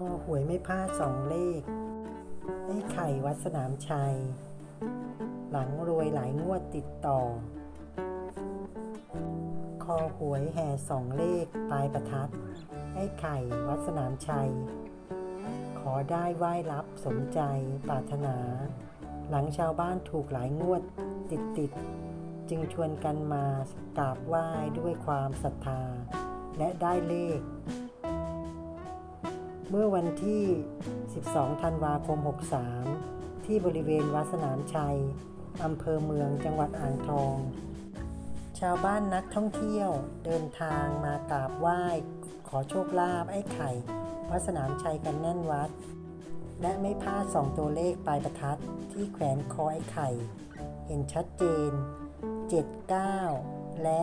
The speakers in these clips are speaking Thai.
คอหวยไม่พลาดสองเลข ไอ้ไข่วัดสนามชัย หลังรวยหลายงวดติดต่อ คอหวยแห่สองเลขปลายประทัด ไอ้ไข่วัดสนามชัย ขอได้ไหว้รับสมใจปรารถนา หลังชาวบ้านถูกหลายงวดติดติดจึงชวนกันมากราบไหว้ด้วยความศรัทธา และได้เลข เมื่อวันที่ 12 ธันวาคม 63 ที่บริเวณวัดสนามชัย อำเภอเมืองจังหวัดอ่างทอง ชาวบ้านนักท่องเที่ยวเดินทางมากราบไหว้ ขอโชคลาภไอ้ไข่ วัดสนามชัยกันแน่นวัด และไม่พลาดสองตัวเลขปลายประทัดที่แขวนคอไอ้ไข่ เห็นชัดเจน 79 และ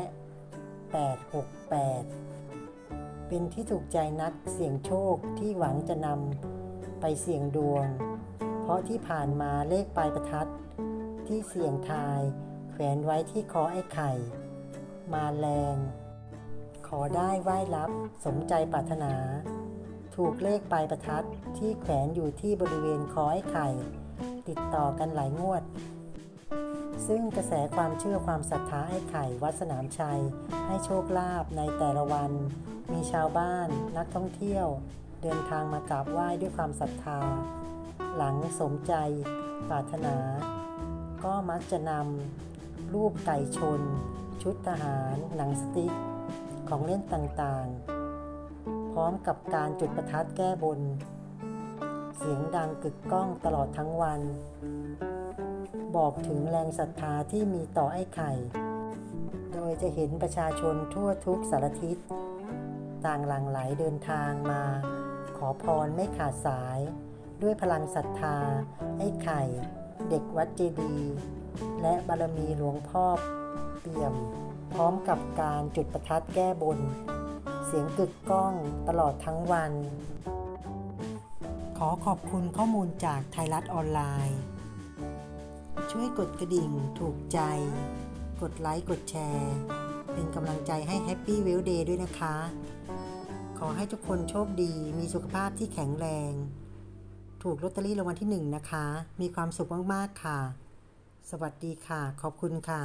868 เป็นที่ถูกใจนักเสี่ยงโชคที่หวังจะนำไปเสี่ยงดวง เพราะที่ผ่านมาเลขปลายประทัด ที่เสี่ยงทาย แขวนไว้ที่คอไอ้ไข่ มาแรง ขอได้ไหว้รับสมใจปรารถนา ถูกเลขปลายประทัดที่แขวนอยู่ที่บริเวณคอไอ้ไข่ ติดต่อกันหลายงวด ซึ่งกระแสความเชื่อความศรัทธาไอ้ไข่วัดสนามชัยให้โชคลาภในแต่ละวัน มีชาวบ้านนักท่องเที่ยว เดินทางมากราบไหว้ด้วยความศรัทธา หลังสมใจปรารถนา ก็มักจะนำรูปไก่ชน ชุดทหาร หนังสติ๊ก ของเล่นต่างๆ พร้อมกับการจุดประทัดแก้บน เสียงดังกึกก้องตลอดทั้งวัน บอกถึงแรงศรัทธาที่มีต่อไอ้ไข่ โดยจะเห็นประชาชนทั่วทุกสารทิศ ต่างหลั่งไหลเดินทางมา ขอพรไม่ขาดสาย ด้วยพลังศรัทธา ไอ้ไข่ เด็กวัดเจดี และบารมีหลวงพ่อเปี่ยม พร้อมกับการจุดประทัดแก้บน เสียงกึกก้องตลอดทั้งวัน ขอขอบคุณข้อมูลจากไทยรัฐออนไลน์ ช่วยกดกระดิ่งถูกใจ กดไลค์กดแชร์ เป็นกำลังใจให้แฮปปี้เวลเดย์ด้วยนะคะ ขอให้ทุกคนโชคดี มีสุขภาพที่แข็งแรง ถูกลอตเตอรี่รางวัลที่หนึ่งนะคะ มีความสุขมากๆค่ะ สวัสดีค่ะ ขอบคุณค่ะ